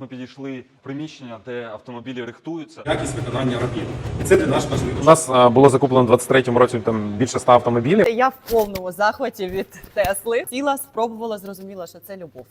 Ми підійшли в приміщення, де автомобілі рихтуються. якість виконання робіт. І це для нас важливо. У нас а, було закуплено в 23-му році там більше 100 автомобілів. Я в повному захваті від Тесли. Сіла, спробувала, зрозуміла, що це любов.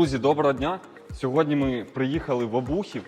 Друзі, доброго дня! Сьогодні ми приїхали в Обухів.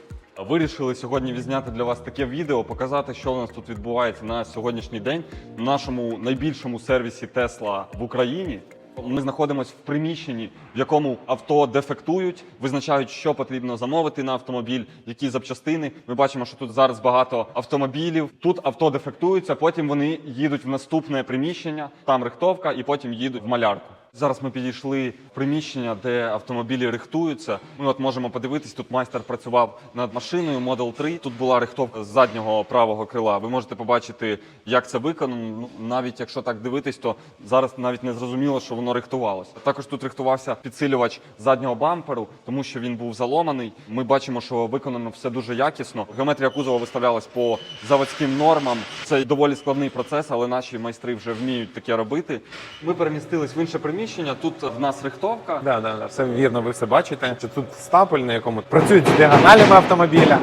Вирішили сьогодні відзняти для вас таке відео, показати, що у нас тут відбувається на сьогоднішній день в нашому найбільшому сервісі Тесла в Україні. Ми знаходимося в приміщенні, в якому авто дефектують, визначають, що потрібно замовити на автомобіль, які запчастини. Ми бачимо, що тут зараз багато автомобілів. Тут авто дефектуються, потім вони їдуть в наступне приміщення, там рихтовка, і потім їдуть в малярку. Зараз ми підійшли в приміщення, де автомобілі рихтуються. Ми от можемо подивитись, тут майстер працював над машиною Model 3. Тут була рихтовка з заднього правого крила. Ви можете побачити, як це виконано. Ну, навіть якщо так дивитись, то зараз навіть не зрозуміло, що воно рихтувалося. Також тут рихтувався підсилювач заднього бамперу, тому що він був заломаний. Ми бачимо, що виконано все дуже якісно. Геометрія кузова виставлялась по заводським нормам. Це доволі складний процес, але наші майстри вже вміють таке робити. Ми перемістились в інше приміщення. Тут в нас рихтовка. Да, да, да, все вірно, ви все бачите. Що тут стапель, на якому працюють з діагоналями автомобіля.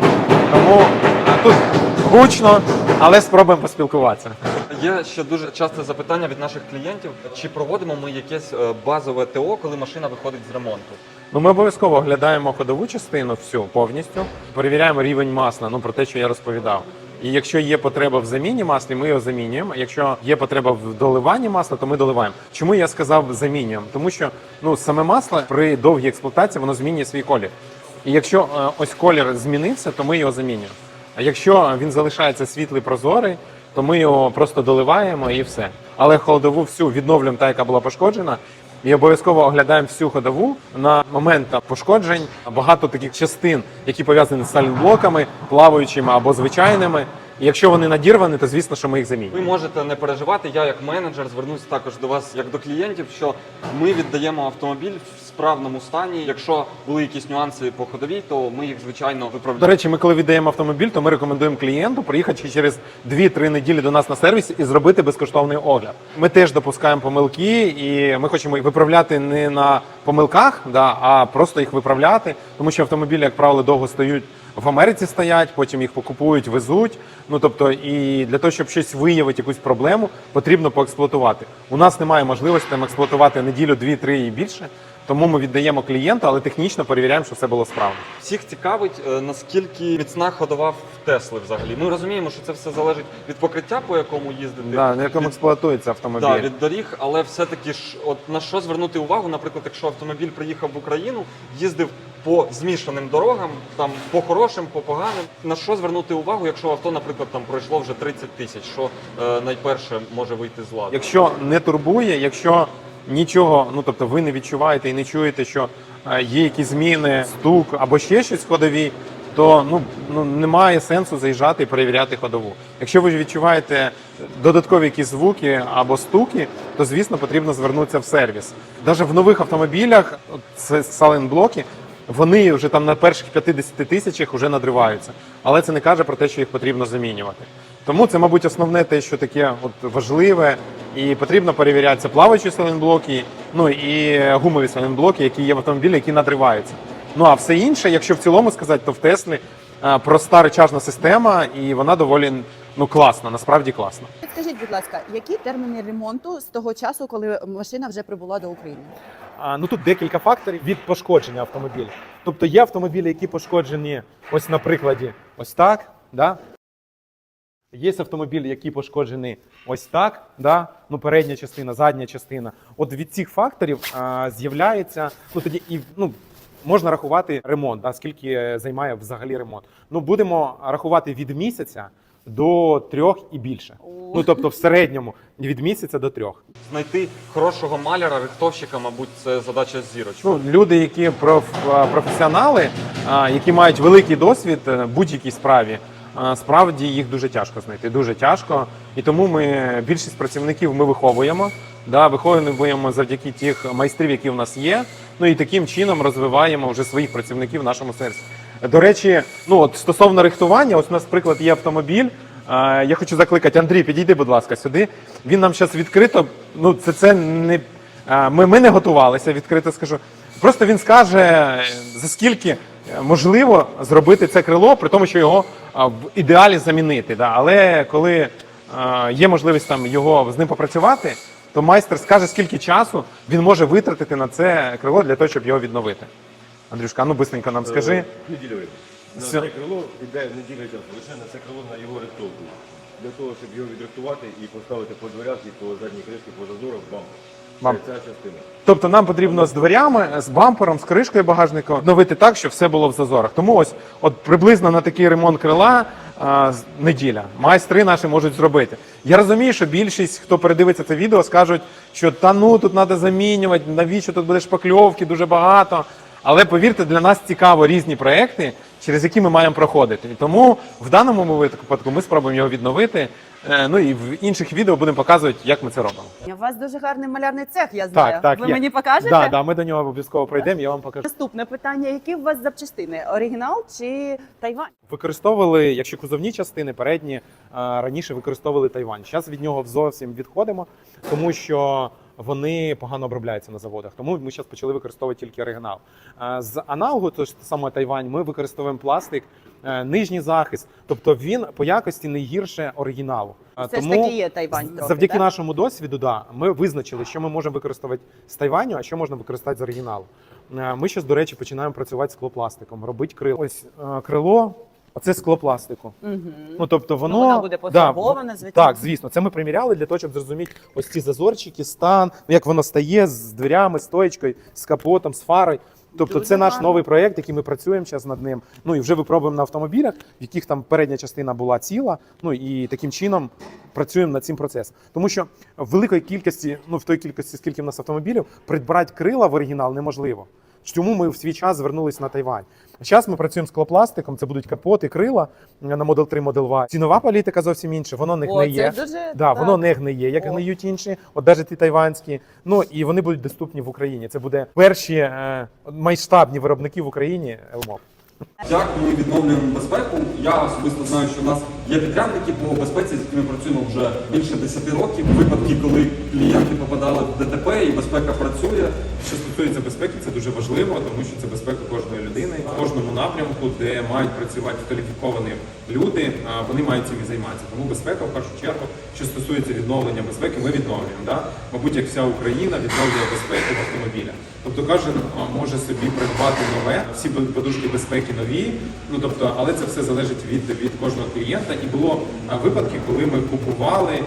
Тому тут гучно, але спробуємо поспілкуватися. Є ще дуже часте запитання від наших клієнтів: чи проводимо ми якесь е, базове ТО, коли машина виходить з ремонту? Ну, ми обов'язково оглядаємо ходову частину всю повністю, перевіряємо рівень масла, ну про те, що я розповідав. І якщо є потреба в заміні масла, ми його замінюємо. Якщо є потреба в доливанні масла, то ми доливаємо. Чому я сказав замінюємо? Тому що ну саме масло при довгій експлуатації воно змінює свій колір. І якщо е, ось колір змінився, то ми його замінюємо. А якщо він залишається світлий прозорий, то ми його просто доливаємо і все. Але холодову всю відновлюємо та, яка була пошкоджена. І обов'язково оглядаємо всю ходову на момент пошкоджень. Багато таких частин, які пов'язані з сальблоками, плаваючими або звичайними. Якщо вони надірвані, то звісно, що ми їх замінимо. Ви можете не переживати. Я, як менеджер, звернуся також до вас, як до клієнтів, що ми віддаємо автомобіль справному стані. Якщо були якісь нюанси по ходовій, то ми їх звичайно До речі, ми коли віддаємо автомобіль, то ми рекомендуємо клієнту приїхати через 2-3 неділі до нас на сервіс і зробити безкоштовний огляд. Ми теж допускаємо помилки, і ми хочемо виправляти не на помилках, да, а просто їх виправляти, тому що автомобілі, як правило, довго стають. В Америці стоять, потім їх покупують, везуть. Ну тобто, і для того, щоб щось виявити, якусь проблему, потрібно поексплуатувати. У нас немає можливості там експлуатувати неділю, дві, три і більше. Тому ми віддаємо клієнту, але технічно перевіряємо, що все було справно. Всіх цікавить, е, наскільки міцна ходова в Тесли взагалі. Ми розуміємо, що це все залежить від покриття, по якому їздити. Да, на якому від- експлуатується автомобіль. Да, від доріг, але все-таки ж, от на що звернути увагу, наприклад, якщо автомобіль приїхав в Україну, їздив по змішаним дорогам, там по хорошим, по поганим. На що звернути увагу, якщо авто, наприклад, там пройшло вже 30 тисяч, що е, найперше може вийти з ладу? Якщо не турбує, якщо нічого, ну тобто ви не відчуваєте і не чуєте, що е, є якісь зміни, стук або ще щось в ходовій, то ну, ну немає сенсу заїжджати і перевіряти ходову. Якщо ви відчуваєте додаткові якісь звуки або стуки, то звісно потрібно звернутися в сервіс. Навіть в нових автомобілях, це саленблоки, вони вже там на перших 50 тисячах вже надриваються, але це не каже про те, що їх потрібно замінювати. Тому це, мабуть, основне те, що таке от важливе, і потрібно перевіряти це плаваючі саленблоки, ну і гумові саленблоки, які є в автомобілі, які надриваються. Ну а все інше, якщо в цілому сказати, то в Теслі е, проста речажна система, і вона доволі ну класна, насправді класна. Скажіть, будь ласка, які терміни ремонту з того часу, коли машина вже прибула до України? А, ну тут декілька факторів від пошкодження автомобіля. Тобто є автомобілі, які пошкоджені, ось на прикладі, ось так. Да? Є автомобілі, які пошкоджені ось так, да? ну, передня частина, задня частина. От від цих факторів а, з'являється, ну тоді і ну, можна рахувати ремонт, да? скільки займає взагалі ремонт. Ну, будемо рахувати від місяця до трьох і більше. Ну тобто в середньому від місяця до трьох. Знайти хорошого маляра, рихтовщика, мабуть, це задача з. Ну, люди, які проф, а, професіонали, а, які мають великий досвід е, будь-якій справі, справді їх дуже тяжко знайти. Дуже тяжко. І тому ми більшість працівників ми виховуємо. Да, виховуємо завдяки тих майстрів, які в нас є. Ну і таким чином розвиваємо вже своїх працівників в нашому сервісі. До речі, ну от стосовно рихтування, ось у нас приклад є автомобіль. Я хочу закликати Андрій, підійди, будь ласка, сюди. Він нам зараз відкрито. Ну, це це не ми, ми не готувалися, відкрито скажу. Просто він скаже, е, за скільки можливо зробити це крило, при тому, що його в ідеалі замінити. Да. Але коли е, є можливість там його з ним попрацювати, то майстер скаже, скільки часу він може витратити на це крило для того, щоб його відновити. Андрюшка, ну бистренько нам скажи. Неділю. На це крило йде неділя часу. Лише на це крило на його рихтовку. Для того, щоб його відрихтувати і поставити по дверях і по задній кришці, по зазорах бам. Бам. Це ця частина. Тобто нам потрібно з дверями, з бампером, з кришкою багажника відновити так, щоб все було в зазорах. Тому ось от приблизно на такий ремонт крила а, неділя. Майстри наші можуть зробити. Я розумію, що більшість, хто передивиться це відео, скажуть, що та ну тут треба замінювати, навіщо тут буде шпакльовки, дуже багато. Але повірте, для нас цікаво різні проекти, через які ми маємо проходити. І тому в даному випадку ми спробуємо його відновити. Е, Ну і в інших відео будемо показувати, як ми це робимо. У вас дуже гарний малярний цех, я знаю. Так, так. Ви є. мені покажете? Да, да, ми до нього обов'язково прийдемо, я вам покажу. Наступне питання: які у вас запчастини? Оригінал чи Тайвань? Використовували, якщо кузовні частини, передні а, раніше використовували Тайвань. Зараз від нього зовсім відходимо, тому що вони погано обробляються на заводах. Тому ми зараз почали використовувати тільки оригінал. З аналогу, то ж саме Тайвань, ми використовуємо пластик, е, нижній захист, тобто він по якості не гірше оригіналу. Це ж таки є Тайвань трохи, завдяки так? нашому досвіду, да, ми визначили, що ми можемо використовувати з Тайваню, а що можна використати з оригіналу. Е, Ми зараз, до речі, починаємо працювати з склопластиком, робити крило. Ось е, крило. Оце склопластику. Угу. Ну тобто воно Ну, воно буде пофарбоване, звичайно. Так, звісно, це ми приміряли для того, щоб зрозуміти ось ці зазорчики, стан, ну, як воно стає з дверями, стоєчкою, з капотом, з фарою. Тобто, Дуже це наш гарно. новий проєкт, який ми працюємо зараз над ним. Ну і вже випробуємо на автомобілях, в яких там передня частина була ціла. Ну і таким чином працюємо над цим процесом. Тому що в великої кількості, ну в той кількості, скільки в нас автомобілів, придбати крила в оригінал неможливо. Чому ми в свій час звернулись на Тайвань? Зараз ми працюємо з клопластиком, це будуть капоти, крила на Model 3, Model Y. Цінова політика зовсім інша, воно не О, гниє. це дуже Да, так. воно не гниє, як О. гниють інші, от навіть ті тайванські. Ну і вони будуть доступні в Україні. Це буде перші е, масштабні виробники в Україні ЛМО. Як ми відновлюємо безпеку? Я особисто знаю, що в нас є підрядники по безпеці, з якими працюємо вже більше 10 років. Випадки, коли клієнти попадали в ДТП і безпека працює. Що стосується безпеки, це дуже важливо, тому що це безпека кожної людини. В кожному напрямку, де мають працювати кваліфіковані люди, вони мають цим і займатися. Тому безпека в першу чергу, що стосується відновлення безпеки, ми відновлюємо. Да? Мабуть, як вся Україна відновлює безпеку в автомобілях. Тобто кожен може собі придбати нове, всі подушки безпеки нові. Ну тобто, але це все залежить від, від кожного клієнта. І було а, випадки, коли ми купували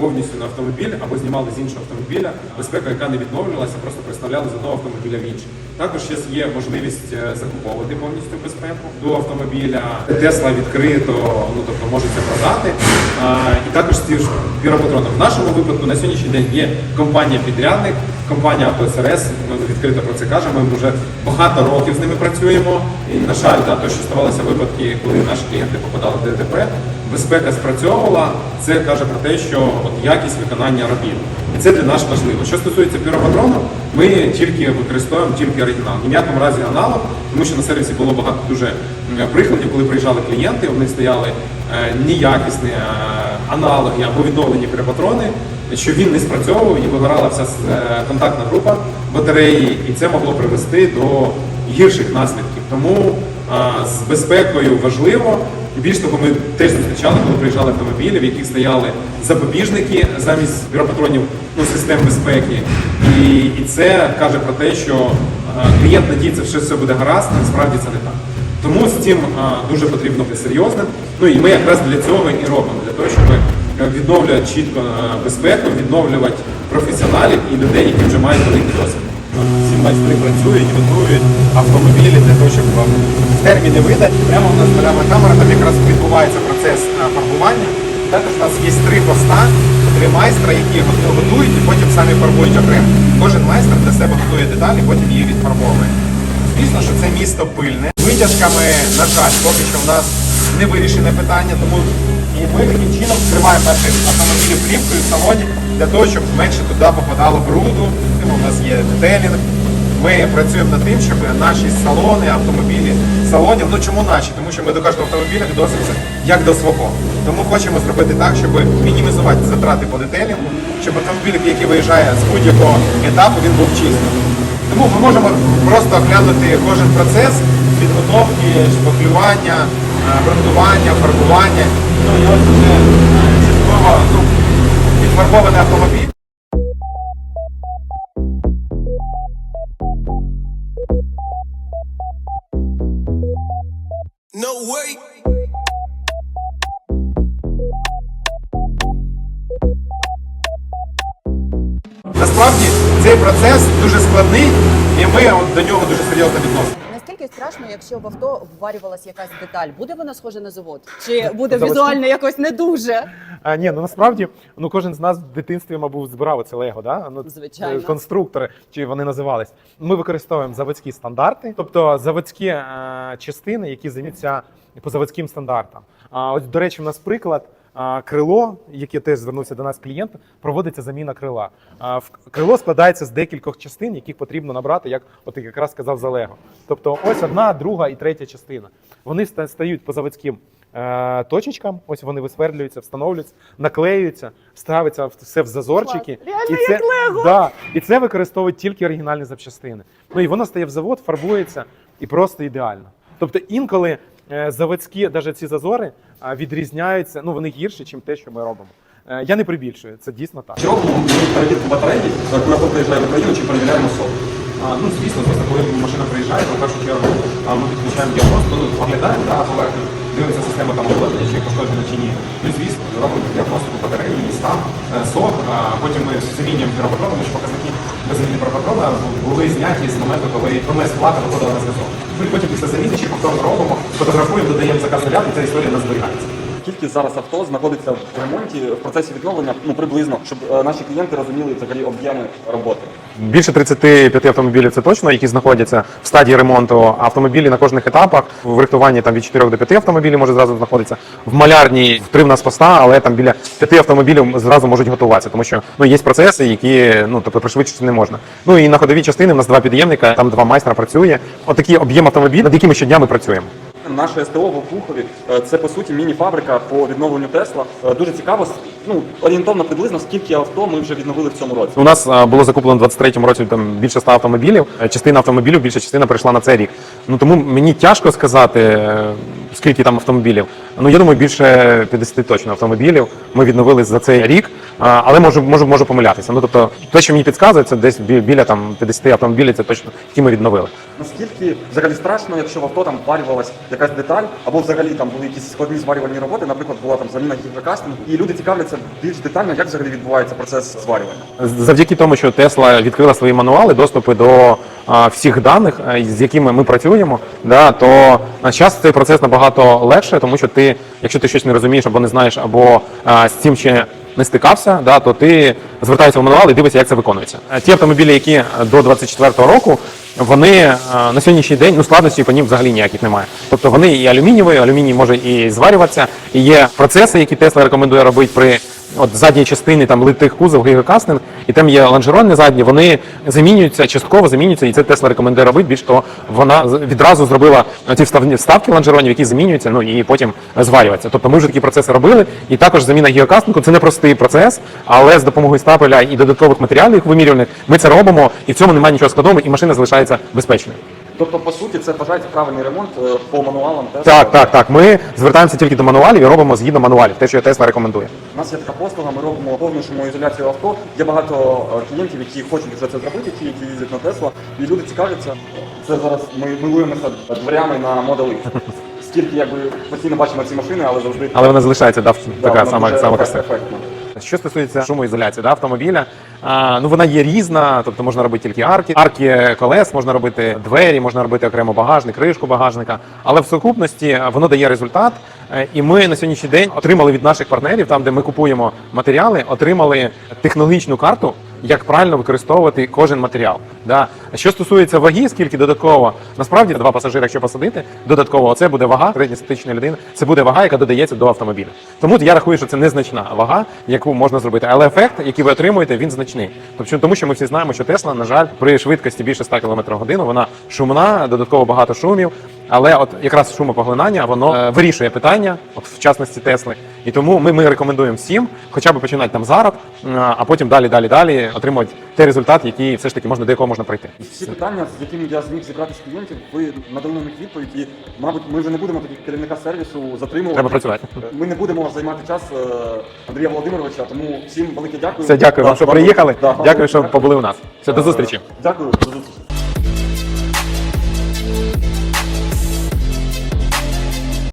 повністю на автомобіль або знімали з іншого автомобіля безпека, яка не відновлювалася, просто представляли з одного автомобіля в інший. Також є можливість е, закуповувати повністю безпеку до автомобіля. Тесла відкрито, ну тобто може це продати. А, і також ті ж піропатрони. В нашому випадку на сьогоднішній день є компанія-підрядник, компанія АвтоСРС. Ми відкрито про це кажемо. Ми вже багато років з ними працюємо. І на жаль, да, то, що ставалися випадки, коли наші клієнти попадали в ДТП, безпека спрацьовувала. Це каже про те, що от якість виконання робіт. І це для нас важливо. Що стосується піропатрону, ми тільки використовуємо тільки оригінал. Ні в якому разі аналог, тому що на сервісі було багато дуже прикладів, коли приїжджали клієнти, них стояли е, неякісні е, аналоги або відновлені піропатрони, що він не спрацьовував і вигорала вся е, контактна група батареї, і це могло привести до гірших наслідків. Тому з безпекою важливо. Більш того, ми теж зустрічали, коли приїжджали автомобілі, в яких стояли запобіжники замість піропатронів ну, систем безпеки. І, і це каже про те, що е, клієнт надіється, що все буде гаразд, насправді це не так. Тому з цим е, дуже потрібно бути серйозним. Ну і ми якраз для цього і робимо, для того, щоб е, відновлювати чітко безпеку, відновлювати професіоналів і людей, які вже мають великий досвід. Всі майстри працюють, готують автомобілі для того, щоб вам терміни видати. Прямо в нас беремо камера, там якраз відбувається процес е, фарбування. Також у нас є три поста, три майстра, які готують і потім самі фарбують окремо. Кожен майстер для себе готує деталі, потім її відфарбовує. Звісно, що це місто пильне. Витяжками, на жаль, поки що в нас невирішене питання, тому і ми таким чином скриваємо наші автомобілі плівкою в салоні для того, щоб менше туди попадало бруду. Тому у нас є детелінг. Ми працюємо над тим, щоб наші салони, автомобілі салонів, ну чому наші? Тому що ми до кожного автомобіля відносимося як до свого. Тому хочемо зробити так, щоб мінімізувати затрати по детелінгу, щоб автомобіль, який виїжджає з будь-якого етапу, він був чистим. Тому ми можемо просто оглянути кожен процес підготовки, шпаклювання, е, грунтування, фарбування. Ну і ось вже е, частково ну, автомобіль. No way. Насправді цей процес дуже складний, і ми от до нього дуже серйозно відносимо. Наскільки страшно, якщо в авто вварювалась якась деталь, буде вона схожа на завод? Чи буде Заводську? візуально якось не дуже? А, ні, ну насправді ну кожен з нас в дитинстві, мабуть, збирав це Лего, да? Ну, Звичайно. е, конструктори, чи вони називались. Ми використовуємо заводські стандарти, тобто заводські е, частини, які заміться по заводським стандартам. А ось, до речі, у нас приклад. Крило, яке теж звернувся до нас клієнт, проводиться заміна крила. Крило складається з декількох частин, яких потрібно набрати, як от якраз сказав за Лего. Тобто, ось одна, друга і третя частина. Вони стають по заводським е, точечкам. Ось вони висверлюються, встановлюються, наклеюються, ставиться все в зазорчики. І це! Да, і це використовують тільки оригінальні запчастини. Ну і воно стає в завод, фарбується і просто ідеально. Тобто інколи е, заводські, навіть ці зазори відрізняються, ну вони гірші, ніж те, що ми робимо. Е, Я не прибільшую, це дійсно так. Чи робимо ми перевірку батареї, коли приїжджає в Україну, чи перевіряємо СОП? А, ну, звісно, просто коли машина приїжджає, то в першу чергу ми підключаємо діагноз, ну, оглядаємо да, поверхню, дивимося систему там охолодження, чи пошкоджена чи ні. Ну, звісно, робимо діагностику батареї, її стан, е, сок, а потім ми замінюємо піропатрон, тому що показники без заміни були зняті з моменту, коли промес плата виходила на зв'язок. Ми потім після заміни чи повторно робимо, фотографуємо, додаємо заказ заряд, і ця історія не зберігається. Скільки зараз авто знаходиться в ремонті в процесі відновлення, ну приблизно, щоб е, наші клієнти розуміли взагалі об'єми роботи. Більше 35 автомобілів це точно, які знаходяться в стадії ремонту. Автомобілі на кожних етапах в рихтуванні там від 4 до 5 автомобілів може зразу знаходитися. В малярній в три в нас поста, але там біля 5 автомобілів зразу можуть готуватися, тому що ну є процеси, які ну тобто пришвидшити не можна. Ну і на ходовій частини в нас два підємника, там два майстра працює. Отакий об'єм автомобілів, над якими щодня ми працюємо. Наше СТО в Обухові е, це по суті міні-фабрика по відновленню Тесла. Е, Дуже цікаво, ну орієнтовно приблизно скільки авто ми вже відновили в цьому році. У нас було закуплено в 23-му році там більше 100 автомобілів. Е, Частина автомобілів, більша частина прийшла на цей рік. Ну тому мені тяжко сказати, е, скільки там автомобілів. Ну я думаю, більше 50 точно автомобілів ми відновили за цей рік. Але можу, можу, можу помилятися. Ну тобто, те, що мені підказує, це десь бі- біля там 50 автомобілів, це точно які ми відновили. Наскільки взагалі страшно, якщо в авто там варювалась якась деталь, або взагалі там були якісь складні зварювальні роботи, наприклад, була там заміна гідрокастингу, і люди цікавляться більш детально, як взагалі відбувається процес зварювання. Завдяки тому, що Тесла відкрила свої мануали, доступи до а, всіх даних, з якими ми працюємо, да, то час цей процес набагато легше, тому що ти, якщо ти щось не розумієш або не знаєш, або а, з цим ще не стикався, да, то ти звертаєшся в мануал і дивишся, як це виконується. А Ті автомобілі, які е, до 24-го року, вони е, на сьогоднішній день ну складності по ним взагалі ніяких немає. Тобто вони і алюмінієві, алюміній може і зварюватися, і є процеси, які Тесла рекомендує робити при от задній частини там литих кузов, гігакастинг, і там є лонжерони задні, вони замінюються, частково замінюються, і це Тесла рекомендує робити. Більш того, вона відразу зробила ці вставні вставки лонжеронів, які замінюються, ну і потім зварюються. Тобто ми вже такі процеси робили, і також заміна гігакастингу це непростий процес, але з допомогою стапеля і додаткових матеріалів вимірюваних ми це робимо, і в цьому немає нічого складового, і машина залишається безпечною. Тобто, по суті, це вважається правильний ремонт е, по мануалам Тесла. Так, так, так. Ми звертаємося тільки до мануалів і робимо згідно мануалів, те, що Тесла рекомендує. У нас є така послуга, ми робимо повну шумоізоляцію авто. Є багато е, клієнтів, які хочуть вже це зробити, ті, які їздять на Тесла, і люди цікавляться. Це зараз ми милуємося дверями на Model X. Скільки якби постійно бачимо ці машини, але завжди Але вона залишається да, Да, така воно сама, дуже сама ефект- красива. ефектно. Що стосується шумоізоляції да, автомобіля, ну вона є різна, тобто можна робити тільки арки, арки колес, можна робити двері, можна робити окремо багажник, кришку багажника. Але в сукупності воно дає результат. Е, І ми на сьогоднішній день отримали від наших партнерів, там де ми купуємо матеріали, отримали технологічну карту, як правильно використовувати кожен матеріал. Да. Що стосується ваги, скільки додатково, насправді два пасажири, якщо посадити, додатково це буде вага середньостатичної людини, це буде вага, яка додається до автомобіля. Тому я рахую, що це незначна вага, яку можна зробити. Але ефект, який ви отримуєте, він значний. Тобто, тому що ми всі знаємо, що Тесла, на жаль, при швидкості більше 100 км годину, вона шумна, додатково багато шумів. Але от якраз шумопоглинання воно е, вирішує питання, от в частності Тесли. І тому ми, ми рекомендуємо всім, хоча б починати там зараз, а потім далі, далі, далі отримувати той результат, який все ж таки можна до якого можна прийти. Всі питання, з якими я зміг зібрати з клієнтів, ви надали на них відповідь. І, мабуть, ми вже не будемо тоді керівника сервісу затримувати. Треба працювати. Ми не будемо займати час е, Андрія Володимировича, тому всім велике дякую. Все, дякую вам, що приїхали. да, Дякую, що побули у нас. Все, до зустрічі. Дякую, до зустрічі.